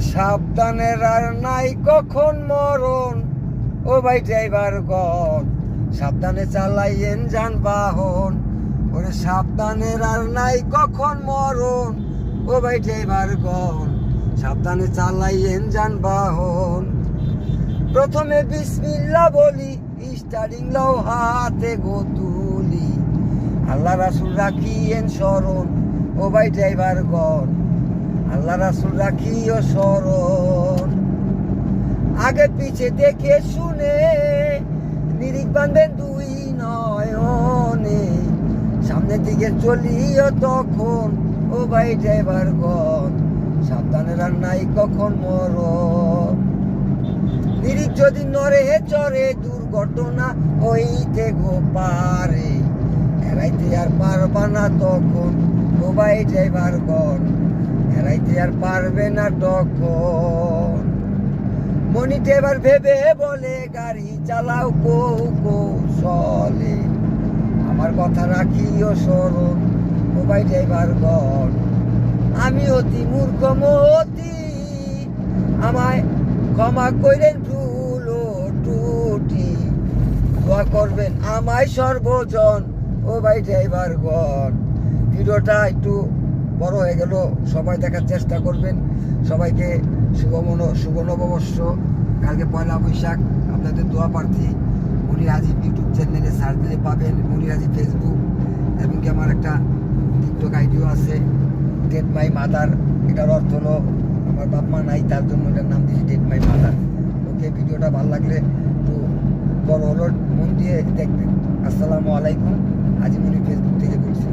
সাবধানের আর নাই কখন মরণ? ও ভাই ড্রাইভার গন সাবধানে চালাইয়েন যানবাহন। ওরে সাবধানের আর নাই কখন মরণ? ও ভাই ড্রাইভার গন সাবধানে চালাইয়েন যানবাহন। প্রথমে বিসমিল্লা বলি, স্টারিং লও হাতে গো তুলি আল্লাহ রাসুল রাখিয়েন স্মরণ, ও ভাই ড্রাইভার গন আল্লাহ রাসুল রাখিও স্মরণ। আগে পিছে দেখে শুনে, নিরিখ বাঁধবেন দুই নয়নে। সামনের দিকে চলিও তখন, ও ভাই ড্রাইভার গন সাবধানে রান্নাই কখন মরণ। নিরিখ যদি নরে চরে, দুর্ঘটনা হইতে গো পারে। এড়াইতে আর পারবা না তখন, ও ভাই ড্রাইভার গন এরাইতে আর পারবে না তখন। মনিতে এবার ভেবে বলে, গাড়ি চালাও কো কৌশলে আমার কথা রাখিও স্মরণ ও ভাই ড্রাইভার গন আমি অতি মূর্খ মতি, আমায় ক্ষমা কইরেন ভুল টুটি দোয়া করবেন আমায় সর্বজন ও ভাই ড্রাইভার গন ভিডিওটা একটু বড় হয়ে গেল, সবাই দেখার চেষ্টা করবেন। সবাইকে শুভ মন শুভ নববর্ষ কালকে পয়লা বৈশাখ। আপনাদের দোয়া প্রার্থী মনির হাজিব ইউটিউব চ্যানেলে সার্চ দিলে পাবেন মনির হাজিব ফেসবুক এবং কি আমার একটা টিকটক আইডিও আছে। ডেট মাই মাদার এটার অর্থ হলো আমার বাপ মা নাই, তার জন্য এটার নাম দিয়েছি ডেট মাই মাদার ওকে ভিডিওটা ভালো লাগলে একটু বড় হলো, মন দিয়ে দেখবেন। আসসালামু আলাইকুম আজি আজিমনি ফেসবুক থেকে বলছি।